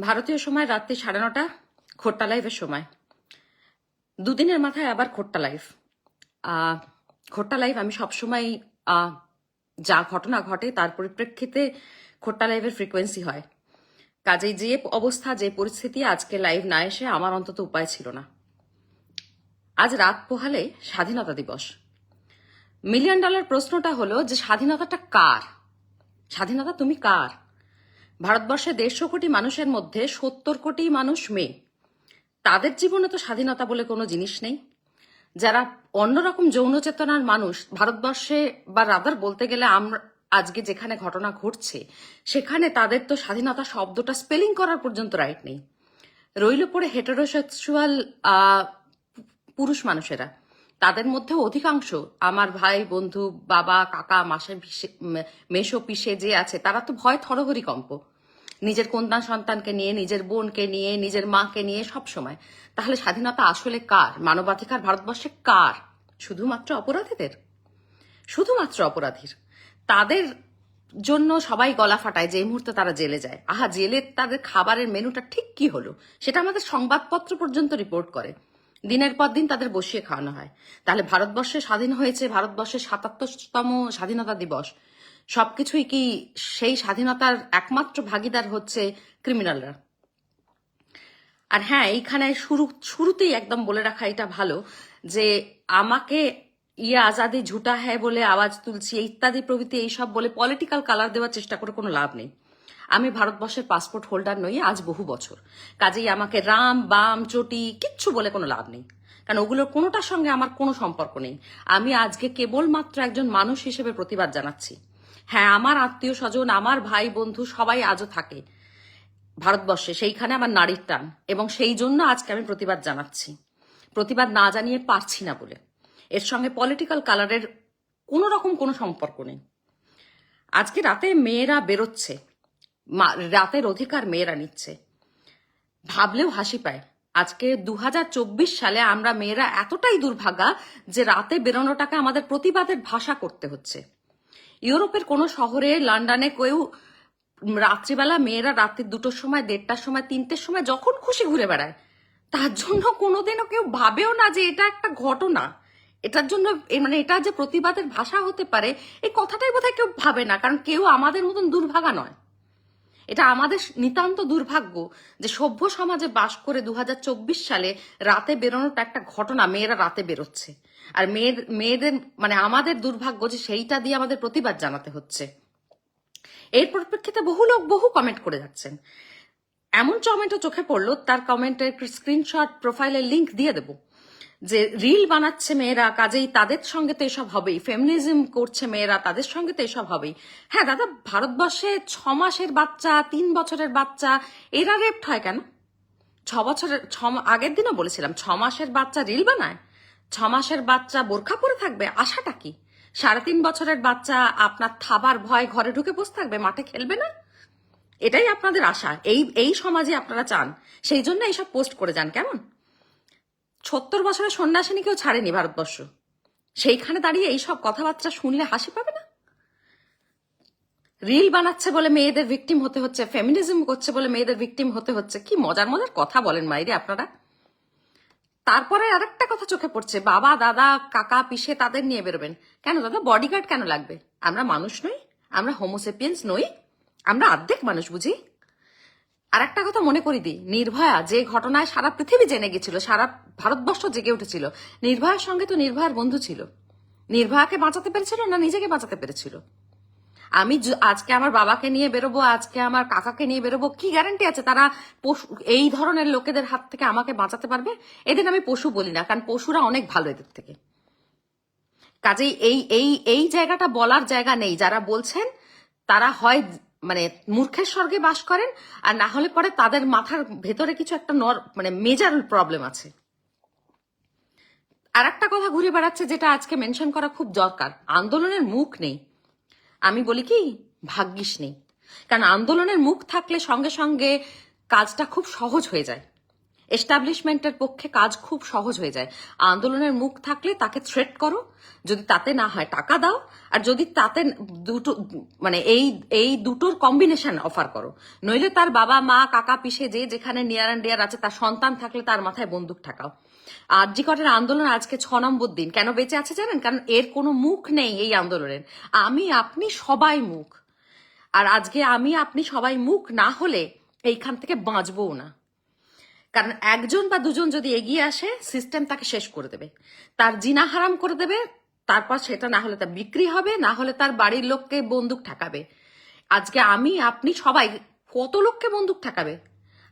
ভারতীয় সময় রাত্রি সাড়ে নটা, খোট্টা লাইভের সময়। দুদিনের মাথায় আবার খোট্টা লাইভ। খোট্টা লাইভ আমি সবসময় যা ঘটনা ঘটে তার পরিপ্রেক্ষিতে খোট্টা লাইভের ফ্রিকোয়েন্সি হয়। কাজেই যে অবস্থা, যে পরিস্থিতি আজকে লাইভ না এসে আমার অন্তত উপায় ছিল না। আজ রাত পোহালে স্বাধীনতা দিবস। মিলিয়ন ডলার প্রশ্নটা হলো যে স্বাধীনতাটা কার? স্বাধীনতা তুমি কার? ভারতবর্ষে দেড়শো কোটি মানুষের মধ্যে সত্তর কোটি মানুষ মেয়ে। তাদের জীবনে তো স্বাধীনতা বলে কোনো জিনিস নেই। যারা অন্যরকম যৌন চেতনার মানুষ, ভারতবর্ষে বা রাদার বলতে গেলে আমরা আজকে যেখানে ঘটনা ঘটছে, সেখানে তাদের তো স্বাধীনতা শব্দটা স্পেলিং করার পর্যন্ত রাইট নেই। রইল পড়ে হেটারোসেক্সুয়াল পুরুষ মানুষেরা। তাদের মধ্যে অধিকাংশ আমার ভাই, বন্ধু, বাবা, কাকা মাসের মেসো পিসে যে আছে, তারা তো ভয় থরহরি কম্প। নিজের কন্যা সন্তানকে নিয়ে, নিজের বোনকে নিয়ে, নিজের মাকে নিয়ে সব সময়। তাহলে স্বাধীনতা আসলে কার? মানবাধিকার ভারতবর্ষে কার? শুধুমাত্র অপরাধীদের? শুধুমাত্র অপরাধীর। তাদের জন্য সবাই গলা ফাটায় যে মুহূর্তে তারা জেলে যায়। আহা, জেলে তাদের খাবারের মেনুটা ঠিক কি হলো? সেটা আমাদের সংবাদপত্র পর্যন্ত রিপোর্ট করে। দিনের পর দিন তাদের বসিয়ে খাওয়ানো হয়। তাহলে ভারতবর্ষে স্বাধীন হয়েছে ভারতবর্ষের সাতাত্তরতম স্বাধীনতা দিবস। সবকিছুই কি সেই স্বাধীনতার একমাত্র ভাগিদার হচ্ছে ক্রিমিনালরা আর হ্যাঁ এইখানে শুরু, শুরুতেই একদম বলে রাখা এটা ভালো যে আমাকে ইয়ে আজাদি ঝুটা হ্যাঁ বলে আওয়াজ তুলছি, ইত্যাদি প্রভৃতি এইসব বলে পলিটিক্যাল কালার দেওয়ার চেষ্টা করে কোনো লাভ নেই। আমি ভারতবর্ষের পাসপোর্ট হোল্ডার নই, আজ বহু বছর। কাজেই আমাকে রাম, বাম, চটি, কিচ্ছু বলে কোনো লাভ নেই। কারণ ওগুলোর কোনোটার সঙ্গে আমার কোনো সম্পর্ক নেই। আমি আজকে কেবলমাত্র একজন মানুষ হিসেবে প্রতিবাদ জানাচ্ছি। হ্যাঁ আমার আত্মীয় স্বজন আমার ভাই, বন্ধু সবাই আজও থাকে ভারতবর্ষে। সেইখানে আমার নারীর টান এবং সেই জন্য আজকে আমি প্রতিবাদ জানাচ্ছি। প্রতিবাদ না জানিয়ে পারছি না বলে। এর সঙ্গে পলিটিক্যাল কালারের কোনো রকম কোনো সম্পর্ক নেই। আজকে রাতে মেয়েরা বেরোচ্ছে। রাতের অধিকার মেয়েরা নিচ্ছে। ভাবলেও হাসি পায়। আজকে দু হাজার চব্বিশ সালে আমরা মেয়েরা এতটাই দুর্ভাগা যে রাতে বেরোনোটাকে আমাদের প্রতিবাদের ভাষা করতে হচ্ছে। ইউরোপের কোনো শহরে, লন্ডনে কেউ রাত্রিবেলা মেয়েরা রাত্রি দুটোর সময়, দেড়টার সময়, তিনটের সময় যখন খুশি ঘুরে বেড়ায়, তার জন্য কোনোদিনও কেউ ভাবেও না যে এটা একটা ঘটনা। এটার জন্য মানে এটা যে প্রতিবাদের ভাষা হতে পারে, এই কথাটাই বোধহয় কেউ ভাবে না, কারণ কেউ আমাদের মতন দুর্ভাগা নয়। এটা আমাদের নিতান্ত দুর্ভাগ্য যে সভ্য সমাজে বাস করে দু হাজার চব্বিশ সালে রাতে বেরোনোটা একটা ঘটনা, মেয়েরা রাতে বেরোচ্ছে। আর মেয়ের, মেয়েদের মানে আমাদের দুর্ভাগ্য যে সেইটা দিয়ে আমাদের প্রতিবাদ জানাতে হচ্ছে। এর পরিপ্রেক্ষিতে বহু লোক বহু কমেন্ট করে যাচ্ছেন। এমন কমেন্টও চোখে পড়ল, তার কমেন্টের স্ক্রিনশট প্রোফাইলের লিংক দিয়ে দেব। যে রিল বানাচ্ছে মেয়েরা, কাজেই তাদের সঙ্গে তো এসব হবেই। ফেমিনিজম করছে মেয়েরা, তাদের সঙ্গে তো এসব হবেই। হ্যাঁ দাদা, ভারতবর্ষে ছ মাসের বাচ্চা, তিন বছরের বাচ্চা, এরা রেপ্ট হয় কেন? ছ বছরের, ছ আগের দিনও বলেছিলাম, ছ মাসের বাচ্চা রিল বানায়। ছ মাসের বাচ্চা বোরখা পরে থাকবে, আশাটা কি? সাড়ে তিন বছরের বাচ্চা, আপনার থাবার ভয়, ঘরে ঢুকে বসে থাকবে, মাঠে খেলবে না? এটাই আপনাদের আশা, এই এই সমাজে আপনারা চান। সেই জন্য এইসব পোস্ট করে যান, কেমন? সত্তর বছরের সন্ন্যাসিনী কেউ ছাড়েনি ভারতবর্ষ। সেইখানে দাঁড়িয়ে এইসব কথাবার্তা শুনলে হাসি পাবে না? রিল বানাচ্ছে বলে মেয়েদের ভিকটিম হতে হচ্ছে ফেমিনিজম করছে বলে মেয়েদের ভিকটিম হতে হচ্ছে, কি মজার মজার কথা বলেন মাইরে আপনারা? তারপরে আরেকটা কথা চোখে পড়ছে, বাবা, দাদা, কাকা, পিসে তাদের নিয়ে বেরোবেন। কেন দাদা বডিগার্ড কেন লাগবে? আমরা মানুষ নই, আমরা হোমোসেপিয়েন্স নই, আমরা অর্ধেক মানুষ বুঝি। আর একটা কথা মনে করি দিই। নির্ভয়া যে ঘটনায় সারা পৃথিবী জেনে গেছিল, সারা ভারতবর্ষ জেগে উঠেছিল, নির্ভয়ার সঙ্গে তো নির্ভয়ার বন্ধু ছিল। নির্ভয়াকে বাঁচাতে পেরেছিল না নিজেকে বাঁচাতে পেরেছিল? আমি আজকে আমার বাবাকে নিয়ে বেরোবো, আজকে আমার কাকাকে নিয়ে বেরোবো, কি গ্যারান্টি আছে তারা পশু এই ধরনের লোকেদের হাত থেকে আমাকে বাঁচাতে পারবে? এদের আমি পশু বলি না, কারণ পশুরা অনেক ভালো এদের থেকে। কাজেই এই এই এই জায়গাটা বলার জায়গা নেই। যারা বলছেন, তারা হয় মানে মূর্খের স্বর্গে বাস করেন, আর না হলে পরে তাদের মাথার ভেতরে কিছু একটা নর মানে মেজার প্রবলেম আছে। আর একটা কথা ঘুরে বেড়াচ্ছে যেটা আজকে মেনশন করা খুব দরকার, আন্দোলনের মুখ নেই। আমি বলি কি, ভাগ্যিস নেই। কারণ আন্দোলনের মুখ থাকলে সঙ্গে সঙ্গে কাজটা খুব সহজ হয়ে যায়। এস্টাবলিশমেন্টের পক্ষে কাজ খুব সহজ হয়ে যায়। আন্দোলনের মুখ থাকলে তাকে থ্রেট করো, যদি তাতে না হয় টাকা দাও, আর যদি তাতে দুটো মানে এই এই দুটোর কম্বিনেশন অফার করো। নইলে তার বাবা, মা, কাকা, পিসে যে যেখানে নিয়ার অ্যান্ড ডিয়ার আছে, তার সন্তান থাকলে তার মাথায় বন্দুক ঠাকাও। আরজিকটের আন্দোলন আজকে ছ নম্বর দিন। কেন বেঁচে আছে জানেন? কারণ এর কোনো মুখ নেই এই আন্দোলনের। আমি আপনি সবাই মুখ। আর আজকে আমি আপনি সবাই মুখ না হলে এইখান থেকে বাঁচবও না। কারণ একজন বা দুজন যদি এগিয়ে আসে সিস্টেম তাকে শেষ করে দেবে। তার জিনা হারাম করে দেবে, তারপর সেটা না হলে তার বিক্রি হবে, না হলে তার বাড়ির লোককে বন্দুক ঠেকাবে। আজকে আমি, আপনি সবাই, কত লোককে বন্দুক ঠাকাবে?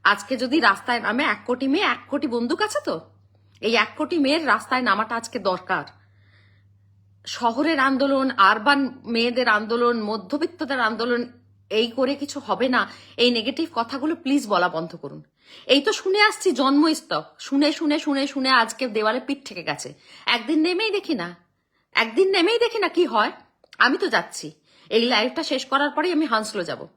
আজকে যদি রাস্তায় নামে এক কোটি মেয়ে, এক কোটি বন্দুক আছে তো? এই এক কোটি মেয়ের রাস্তায় নামাটা আজকে দরকার। শহরের আন্দোলন আরবান মেয়েদের আন্দোলন, মধ্যবিত্তদের আন্দোলন, এই করে কিছু হবে না। এই নেগেটিভ কথাগুলো প্লিজ বলা বন্ধ করুন। এই তো শুনে আসছি, জন্মস্তক। শুনে শুনে শুনে শুনে আজকে দেওয়ালে পিঠ থেকে গেছে। একদিন নেমেই দেখি না। একদিন নেমেই দেখি না কি হয়। আমি তো যাচ্ছি। এই লাইভটা শেষ করার পরেই আমি হাnsলো যাব।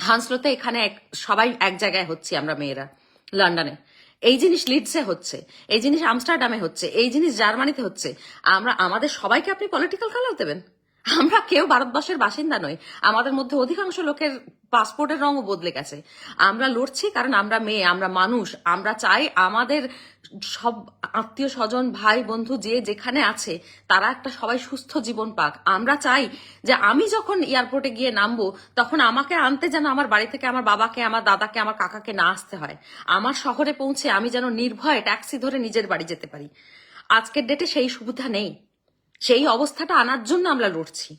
হাnsলোতে এখানে এক- সবাই এক জায়গায় হচ্ছি আমরা মেয়েরা, লন্ডনে। এই জিনিস লিডসে হচ্ছে, এই জিনিস আমস্টারডামে হচ্ছে, এই জিনিস জার্মানিতে হচ্ছে। আমরা, আমাদের সবাইকে আপনি পলিটিক্যাল কালার দেবেন। আমরা কেউ ভারতবর্ষের বাসিন্দা নই। আমাদের মধ্যে অধিকাংশ লোকের পাসপোর্টের রঙও বদলে গেছে। আমরা লড়ছি কারণ আমরা মেয়ে, আমরা মানুষ। আমরা চাই আমাদের সব আত্মীয় স্বজন, ভাই, বন্ধু যে যেখানে আছে, তারা একটা সবাই সুস্থ জীবন পাক। আমরা চাই যে আমি যখন এয়ারপোর্টে গিয়ে নামবো, তখন আমাকে আনতে যেন আমার বাড়ি থেকে আমার বাবাকে, আমার দাদাকে, আমার কাকাকে না আসতে হয়। আমার শহরে পৌঁছে আমি যেন নির্ভয়ে ট্যাক্সি ধরে নিজের বাড়ি যেতে পারি। আজকের ডেটে সেই সুবিধা নেই। সেই অবস্থাটা আনার জন্য আমরা লড়ছি।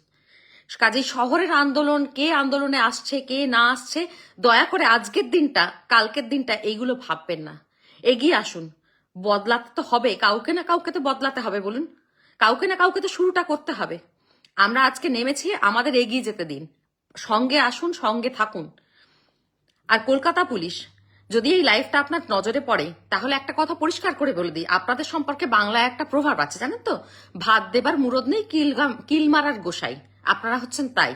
কাজেই শহরের আন্দোলন, কে আন্দোলনে আসছে, কে না আসছে, দয়া করে আজকের দিনটা, কালকের দিনটা এইগুলো ভাববেন না। এগিয়ে আসুন। বদলাতে তো হবে। কাউকে না কাউকে তো বদলাতে হবে, বলুন। কাউকে না কাউকে তো শুরুটা করতে হবে। আমরা আজকে নেমেছি আমাদের এগিয়ে যেতে দিন। সঙ্গে আসুন, সঙ্গে থাকুন। আর কলকাতা পুলিশ যদি এই লাইফটা আপনার নজরে পড়ে, তাহলে একটা কথা পরিষ্কার করে বলে দিই। আপনাদের সম্পর্কে বাংলায় একটা প্রভাব আছে, জানেন তো? ভাত দেবার মুরদ নেই, কিল মারার গোসাই। আপনারা হচ্ছেন তাই।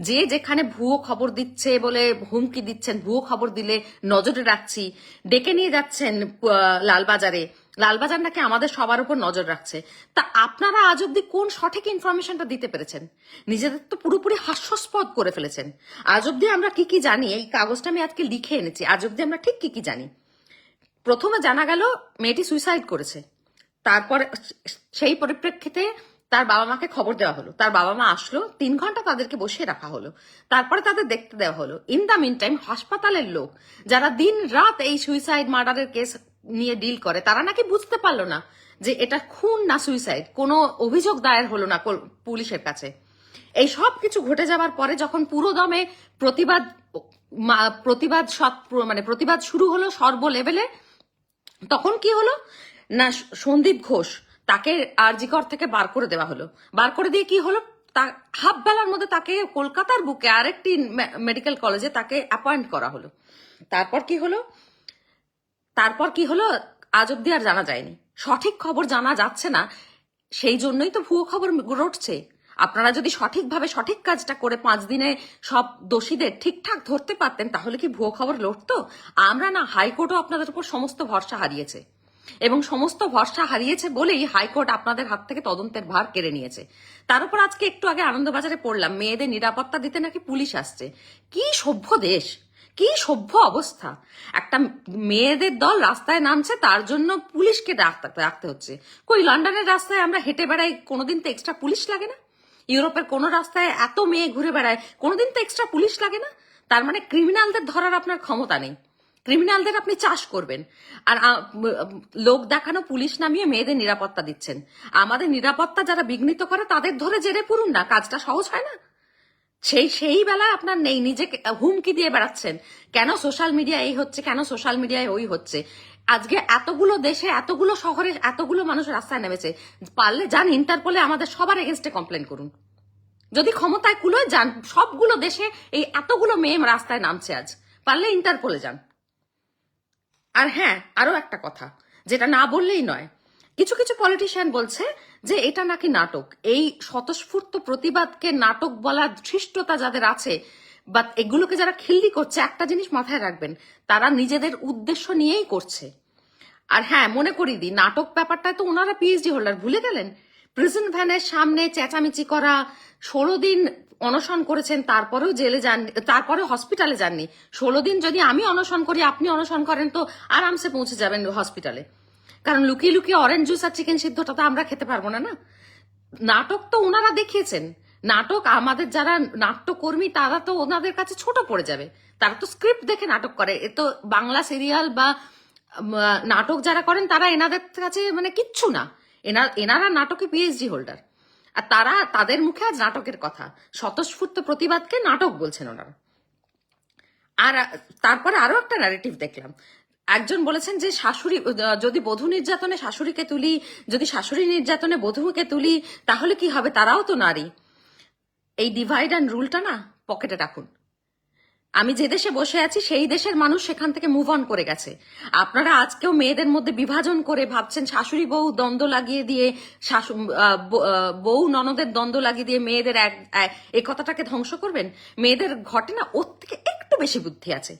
যে যেখানে ভুয়ো খবর দিচ্ছে বলে হুমকি দিচ্ছেন, ভুয়ো খবর দিলে নজরে রাখছি। ডেকে নিয়ে যাচ্ছেন লালবাজারে। লালবাজার নাকি আমাদের সবার উপর নজর রাখছে। তা আপনারা আজ অব্দি কোন সঠিক ইনফরমেশনটা দিতে পেরেছেন? নিজেদের তো পুরোপুরি হাস্যস্পদ করে ফেলেছেন। আজ অব্দি আমরা কি কি জানি, এই কাগজটা আমি আজকে লিখে এনেছি। আজ অব্দি আমরা ঠিক কি কি জানি? প্রথমে জানা গেল, মেয়েটি সুইসাইড করেছে। তারপরে সেই পরিপ্রেক্ষিতে তার বাবা মাকে খবর দেওয়া হলো। তার বাবা মা আসলো, তিন ঘণ্টা তাদেরকে বসিয়ে রাখা হলো। তারপরে তাদের দেখতে দেওয়া হলো। ইন দ্য মিন টাইম হাসপাতালের লোক, যারা দিন রাত এই সুইসাইড মার্ডারের কেস নিয়ে ডিল করে, তারা নাকি বুঝতে পারল না যে এটা খুন না সুইসাইড। কোনো অভিযোগ দায়ের হলো না পুলিশের কাছে। এই সব কিছু ঘটে যাওয়ার পরে যখন পুরো দমে প্রতিবাদ প্রতিবাদ মানে প্রতিবাদ শুরু হলো সর্ব লেভেলে তখন কি হলো? না, সন্দীপ ঘোষ তাকে আরজিকর থেকে বার করে দেওয়া হলো। বার করে দিয়ে কি হলো? হাফ বেলার মধ্যে তাকে কলকাতার বুকে আরেকটি মেডিকেল কলেজে তাকে অ্যাপয়েন্ট করা হলো। তারপর কি হলো? তারপর কি হলো? আজ অব্দি আর জানা যায়নি। সঠিক খবর জানা যাচ্ছে না। সেই জন্যই তো ভুয়ো খবর রটছে আপনারা যদি সঠিকভাবে সঠিক কাজটা করে পাঁচ দিনে সব দোষীদের ঠিকঠাক ধরতে পারতেন, তাহলে কি ভুয়ো খবর লড়তো? আমরা না হাইকোর্টও আপনাদের উপর সমস্ত ভরসা হারিয়েছে। এবং সমস্ত ভরসা হারিয়েছে বলেই হাইকোর্ট আপনাদের হাত থেকে তদন্তের ভার কেড়ে নিয়েছে। তার উপর আজকে একটু আগে আনন্দবাজারে পড়লাম, মেয়েদের নিরাপত্তা দিতে নাকি পুলিশ আসছে। কি সভ্য দেশ! কি সভ্য অবস্থা! একটা মেয়েদের দল রাস্তায় নামছে, তার জন্য পুলিশকে রাখতে হচ্ছে। কই, লন্ডনের রাস্তায় আমরা হেঁটে বেড়াই, কোনোদিন তো এক্সট্রা পুলিশ লাগে না? ইউরোপের কোনো রাস্তায় এত মেয়ে ঘুরে বেড়ায়, কোনোদিন তো এক্সট্রা পুলিশ লাগে না? তার মানে ক্রিমিনালদের ধরার আপনার ক্ষমতা নেই। ক্রিমিনালদের আপনি চাষ করবেন। আর লোক দেখানো, পুলিশ নামিয়ে মেয়েদের নিরাপত্তা দিচ্ছেন। আমাদের নিরাপত্তা যারা বিঘ্নিত করে, তাদের ধরে জেরে পুরুন না, কাজটা সহজ হয় না। সেই সেই বেলায় আপনার নেই, নিজেকে হুমকি দিয়ে বেড়াচ্ছেন। কেন সোশ্যাল মিডিয়া এই হচ্ছে, কেন সোশ্যাল মিডিয়ায় ওই হচ্ছে? আজকে এতগুলো দেশে, এতগুলো শহরে, এতগুলো মানুষ রাস্তায় নেমেছে। পারলে যান, ইন্টারপোলে আমাদের সবার এগেনস্টে কমপ্লেন করুন। যদি ক্ষমতায় কুলোয় যান, সবগুলো দেশে এই এতগুলো মেয়ে রাস্তায় নামছে আজ। পারলে ইন্টারপোলে যান। আর হ্যাঁ আরও একটা কথা, যেটা না বললেই নয়। কিছু কিছু পলিটিশিয়ান বলছে যে এটা নাকি নাটক। এই স্বতঃস্ফূর্ত প্রতিবাদকে নাটক বলার ধৃষ্টতা যাদের আছে, বা এগুলোকে যারা খিল্লি করছে, একটা জিনিস মাথায় রাখবেন, তারা নিজেদের উদ্দেশ্য নিয়েই করছে। আর হ্যাঁ মনে করি দি নাটক ব্যাপারটায় তো ওনারা পিএইচডি হোল্ডার ভুলে গেলেন? প্রিজন ভ্যানের সামনে চেঁচামেচি করা, ষোলো দিন অনশন করেছেন, তারপরেও জেলে যান তারপরে হসপিটালে যাননি। ষোলো দিন যদি আমি অনশন করি, আপনি অনশন করেন তো আরামসে পৌঁছে যাবেন হসপিটালে কারণ লুকিয়ে লুকিয়ে অরেঞ্জ জুস আর চিকেন সিদ্ধটা তো আমরা খেতে পারব না না? নাটক তো ওনারা দেখিয়েছেন। নাটক আমাদের যারা নাট্যকর্মী, তারা তো ওনাদের কাছে ছোট পড়ে যাবে। তারা তো স্ক্রিপ্ট দেখে নাটক করে। এ তো বাংলা সিরিয়াল বা নাটক যারা করেন, তারা এনাদের কাছে মানে কিচ্ছু না। এনা, এনারা নাটকে পিএইচডি হোল্ডার আর তারা তাদের মুখে আজ নাটকের কথা। স্বতঃস্ফূর্ত প্রতিবাদকে নাটক বলছেন ওনারা। আর, তারপরে আরও একটা ন্যারেটিভ দেখলাম। একজন বলেছেন যে শাশুড়ি, যদি বধূ নির্যাতনে শাশুড়িকে তুলি, যদি শাশুড়ি নির্যাতনে বধূকে তুলি, তাহলে কি হবে? তারাও তো নারী। এই ডিভাইড অ্যান্ড রুলটা না পকেটে রাখুন। আমি যে দেশে বসে আছি, সেই দেশের মানুষ সেখান থেকে মুভ অন করে গেছে। আপনারা আজকেও মেয়েদের মধ্যে বিভাজন করে ভাবছেন, শাশুড়ি বউ দ্বন্দ্ব লাগিয়ে দিয়ে, শাশু বউ ননদের দ্বন্দ্ব লাগিয়ে দিয়ে মেয়েদের এক- এই কথাটাকে ধ্বংস করবেন? মেয়েদের ঘটে না ওর থেকে একটু বেশি বুদ্ধি আছে।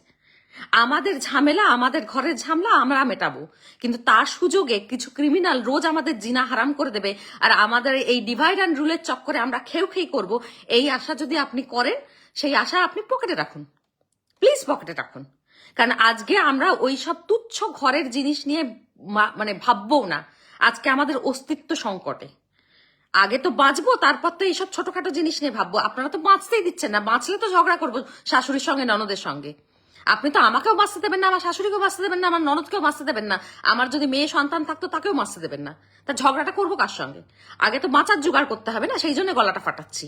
আমাদের ঝামেলা, আমাদের ঘরের ঝামেলা, আমরা মেটাবো। কিন্তু তার সুযোগে কিছু ক্রিমিনাল রোজ আমাদের জিনা হারাম করে দেবে, আর আমাদের এই ডিভাইড অ্যান্ড রুলের চক্করে আমরা খেউ খেই করব, এই আশা যদি আপনি করেন, সেই আশা আপনি পকেটে রাখুন। প্লিজ পকেটে রাখুন। কারণ আজকে আমরা ওই সব তুচ্ছ ঘরের জিনিস নিয়ে মানে ভাববো না। আজকে আমাদের অস্তিত্ব সংকটে। আগে তো বাঁচবো, তারপর তো এইসব ছোটখাটো জিনিস নিয়ে ভাববো। আপনারা তো বাঁচতেই দিচ্ছেন না, বাঁচলে তো ঝগড়া করব শাশুড়ির সঙ্গে, ননদের সঙ্গে। আপনি তো আমাকেও বাঁচতে দেবেন না, আমার শাশুড়িকেও বাঁচতে দেবেন না, আমার ননদকেও বাঁচতে দেবেন না। আমার যদি মেয়ে সন্তান থাকতো, তাকেও বাঁচতে দেবেন না। তা ঝগড়াটা করব কার সঙ্গে? আগে তো বাঁচার জোগাড় করতে হবে না, সেই জন্য গলাটা ফাটাচ্ছি।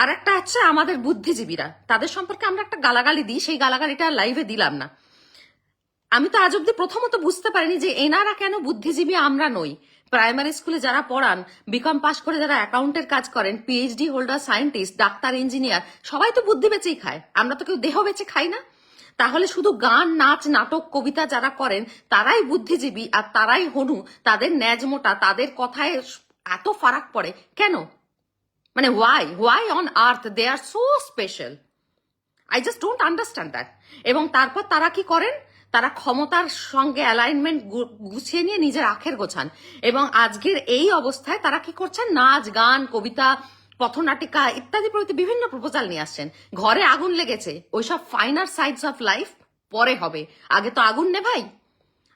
আর একটা হচ্ছে আমাদের বুদ্ধিজীবীরা। তাদের সম্পর্কে আমরা একটা গালাগালি দিই, সেই গালাগালিটা লাইভে দিলাম না। আমি তো আজ অব্দি প্রথমত বুঝতে পারিনি যে এনারা কেন বুদ্ধিজীবী, আমরা নই। প্রাইমারি স্কুলে যারা পড়ান বিকম পাস করে যারা অ্যাকাউন্টের কাজ করেন PhD holder scientist doctor engineer সবাই তো বুদ্ধি বেচেই খায়। আমরা তো কেউ দেহ বেচে খাই না। তাহলে শুধু গান, নাচ, নাটক, কবিতা যারা করেন, তারাই বুদ্ধিজীবী আর তারাই হনু। তাদের ন্যাজমোটা তাদের কথায় এত ফারাক পড়ে। কেন? মানে why why on earth they are so special I just don't understand that এবং তারপর তারা কি করেন? তারা ক্ষমতার সঙ্গে অ্যালাইনমেন্ট গুছিয়ে নিয়ে নিজের আখের গোছান। এবং আজকের এই অবস্থায় তারা কি করছেন? নাচ, গান, কবিতা, পথনাটিকা ইত্যাদি প্রভৃতি বিভিন্ন প্রপোজাল নিয়ে আসছেন। ঘরে আগুন লেগেছে। ওইসব ফাইনার সাইডস অফ লাইফ পরে হবে। আগে তো আগুন নেভাই।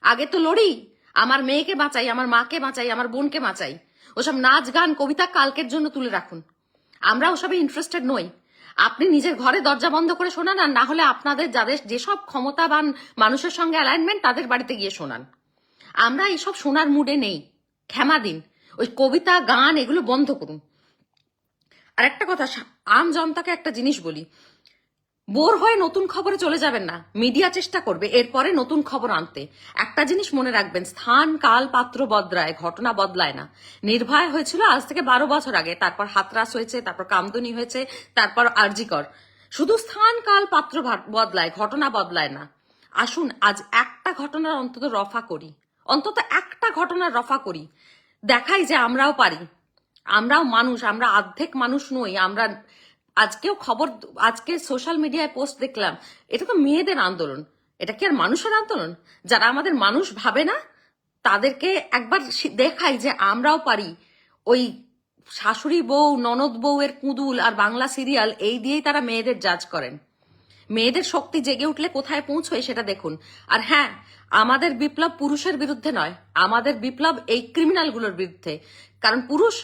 আগে তো লড়ি। আমার মেয়েকে বাঁচাই, আমার মাকে বাঁচাই, আমার বোনকে বাঁচাই। ওসব নাচ, গান, কবিতা কালকের জন্য তুলে রাখুন। আমরা ওসবে ইন্টারেস্টেড নই। আপনি নিজের ঘরে দরজা বন্ধ করে শোনান আর না হলে আপনাদের যাদের যেসব ক্ষমতাবান মানুষের সঙ্গে অ্যালাইনমেন্ট তাদের বাড়িতে গিয়ে শোনান। আমরা এইসব শোনার মুডে নেই। ক্ষমা দিন। ওই কবিতা, গান, এগুলো বন্ধ করুন। আর একটা কথা, আম জনতাকে একটা জিনিস বলি। বোর হয়ে নতুন খবরে চলে যাবেন না। মিডিয়া চেষ্টা করবে এরপরে নতুন খবর আনতে। একটা জিনিস মনে রাখবেন, স্থান, কাল, পাত্র বদলায়, ঘটনা বদলায় না। নির্ভয় হয়েছিল আজ থেকে বারো বছর আগে। তারপর হাতরাস হয়েছে, তারপর কামদুনি হয়েছে, তারপর আরজিকর। শুধু স্থান, কাল, পাত্র বদলায়, ঘটনা বদলায় না। আসুন, আজ একটা ঘটনার অন্তত রফা করি। অন্তত একটা ঘটনার রফা করি। দেখাই যে আমরাও পারি। আমরাও মানুষ, আমরা অর্ধেক মানুষ নই, আমরা আজকেও খবর, আজকে সোশ্যাল মিডিয়ায় পোস্ট দেখলাম, এটা তো মেয়েদের আন্দোলন। এটা কি আর মানুষের আন্দোলন? যারা আমাদের মানুষ ভাবে না, তাদেরকে একবার দেখাই যে আমরাও পারি। ওই শাশুড়ি বউ, ননদ বউয়ের কুঁদুল আর বাংলা সিরিয়াল এই দিয়েই তারা মেয়েদের জাজ করেন। মেয়েদের শক্তি জেগে উঠলে কোথায় পৌঁছয় সেটা দেখুন। আর হ্যাঁ আমাদের বিপ্লব পুরুষের বিরুদ্ধে নয়, আমাদের বিপ্লব এই ক্রিমিনালগুলোর বিরুদ্ধে। কারণ পুরুষ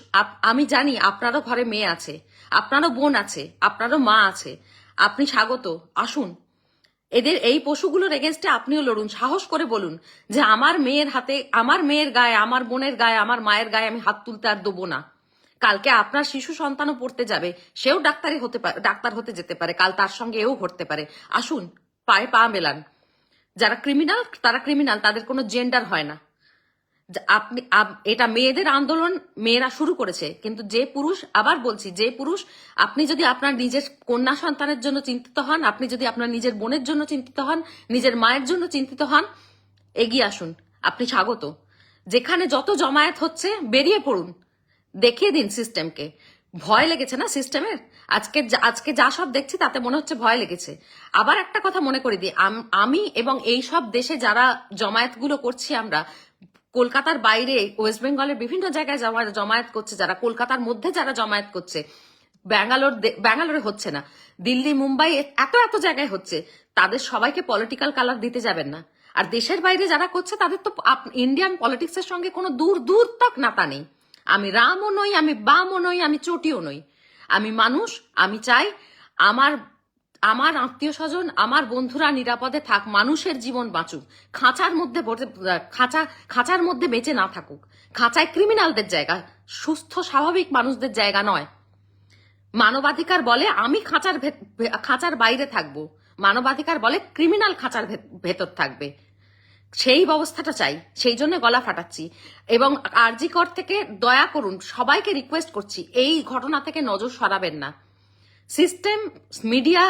আমি জানি আপনারও ঘরে মেয়ে আছে। আপনারও বোন আছে, আপনারও মা আছে। আপনি স্বাগত, আসুন। এদের এই পশুগুলোর এগেনস্টে আপনিও লড়ুন, সাহস করে বলুন যে আমার মেয়ের হাতে, আমার মেয়ের গায়ে, আমার বোনের গায়ে, আমার মায়ের গায়ে আমি হাত তুলতে আর দেবো না। কালকে আপনার শিশু সন্তানও পড়তে যাবে, সেও ডাক্তারি হতে পারে ডাক্তার হতে যেতে পারে, কাল তার সঙ্গে এও ঘটতে পারে। আসুন, পায়ে পা মেলান। যারা ক্রিমিনাল তারা ক্রিমিনাল তাদের কোনো জেন্ডার হয় না। আপনি এটা মেয়েদের আন্দোলন, মেয়েরা শুরু করেছে। কিন্তু যে পুরুষ, আবার বলছি, যে পুরুষ, আপনি যদি আপনার নিজের কন্যা সন্তানের জন্য চিন্তিত হন, আপনি যদি আপনার নিজের বোনের জন্য চিন্তিত হন, নিজের মায়ের জন্য চিন্তিত হন, এগিয়ে আসুন। আপনি স্বাগত। যেখানে যত জমায়েত হচ্ছে, বেরিয়ে পড়ুন। দেখিয়ে দিন সিস্টেমকে। ভয় লেগেছে না সিস্টেমের? আজকে আজকে যা সব দেখছি, তাতে মনে হচ্ছে ভয় লেগেছে। আবার একটা কথা মনে করে দিই আম- এবং এই সব দেশে যারা জমায়েতগুলো করছি আমরা কলকাতার বাইরে ওয়েস্ট বেঙ্গলের বিভিন্ন জায়গায় জমা- জমায়েত করছে যারা, কলকাতার মধ্যে যারা জমায়েত করছে, ব্যাঙ্গালোর ব্যাঙ্গালোরে হচ্ছে না, দিল্লি, মুম্বাই এত এত জায়গায় হচ্ছে, তাদের সবাইকে পলিটিক্যাল কালার দিতে যাবেন না। আর দেশের বাইরে যারা করছে, তাদের তো ইন্ডিয়ান পলিটিক্সের সঙ্গে কোনো দূর দূর তক নাতা নেই। আমি রামও নই, আমি বামও নই, আমি চটিও নই। আমি মানুষ, আমি চাই আমার আমার আত্মীয় স্বজন আমার বন্ধুরা নিরাপদে থাক, মানুষের জীবন বাঁচুক। খাঁচার মধ্যে খাঁচা, খাঁচার মধ্যে বেঁচে না থাকুক। খাঁচায় ক্রিমিনালদের জায়গা, সুস্থ, স্বাভাবিক মানুষদের জায়গা নয়। মানবাধিকার বলে আমি খাঁচার খাঁচার বাইরে থাকব। মানবাধিকার বলে ক্রিমিনাল খাঁচার ভেতর থাকবে। সেই ব্যবস্থাটা চাই, সেই জন্য গলা ফাটাচ্ছি। এবং আরজি কর থেকে দয়া করুন, সবাইকে রিকোয়েস্ট করছি, এই ঘটনা থেকে নজর সরাবেন না। সিস্টেম মিডিয়া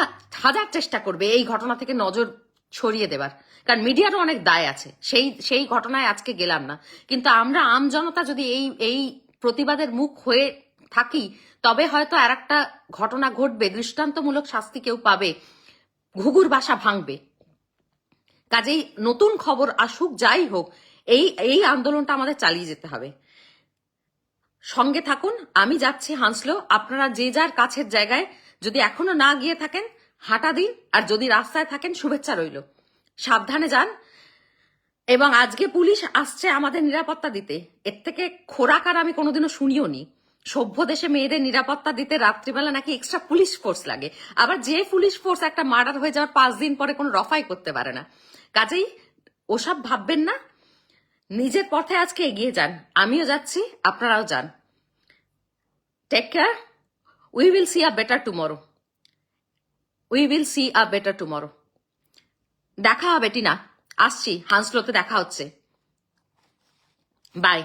হাজার চেষ্টা করবে এই ঘটনা থেকে নজর ছড়িয়ে দেবার। কারণ মিডিয়ারও অনেক দায় আছে। সেই সেই ঘটনায় আজকে গেলাম না। কিন্তু আমরা আম জনতা যদি এই এই প্রতিবাদের মুখ হয়ে থাকি, তবে হয়তো আর একটা ঘটনা ঘটবে, দৃষ্টান্তমূলক শাস্তি কেউ পাবে, ঘুঘুর বাসা ভাঙবে। কাজেই নতুন খবর আসুক, যাই হোক, এই এই আন্দোলনটা আমাদের চালিয়ে যেতে হবে। সঙ্গে থাকুন, আমি যাচ্ছি হাnsলো আপনারা যে যার কাছের জায়গায় যদি এখনও না গিয়ে থাকেন, হাঁটা দিন, আর যদি রাস্তায় থাকেন, শুভেচ্ছা রইল। সাবধানে যান, এবং আজকে পুলিশ আসছে আমাদের নিরাপত্তা দিতে। এর থেকে খোরাকার আমি কোনোদিনও শুনিও নি। সভ্য দেশে মেয়েদের নিরাপত্তা দিতে রাত্রিবেলা নাকি এক্সট্রা পুলিশ ফোর্স লাগে। আবার যে পুলিশ ফোর্স একটা মার্ডার হয়ে যাওয়ার পাঁচ দিন পরে কোনো রফাই করতে পারে না। কাজেই ওসব ভাববেন না। নিজের পথে আজকে এগিয়ে যান। আমিও যাচ্ছি, আপনারাও যান। Take care we will see a better tomorrow we will see a better tomorrow দেখা হবে, টিনা। আসছি, হান্সলোতে দেখা হচ্ছে। বাই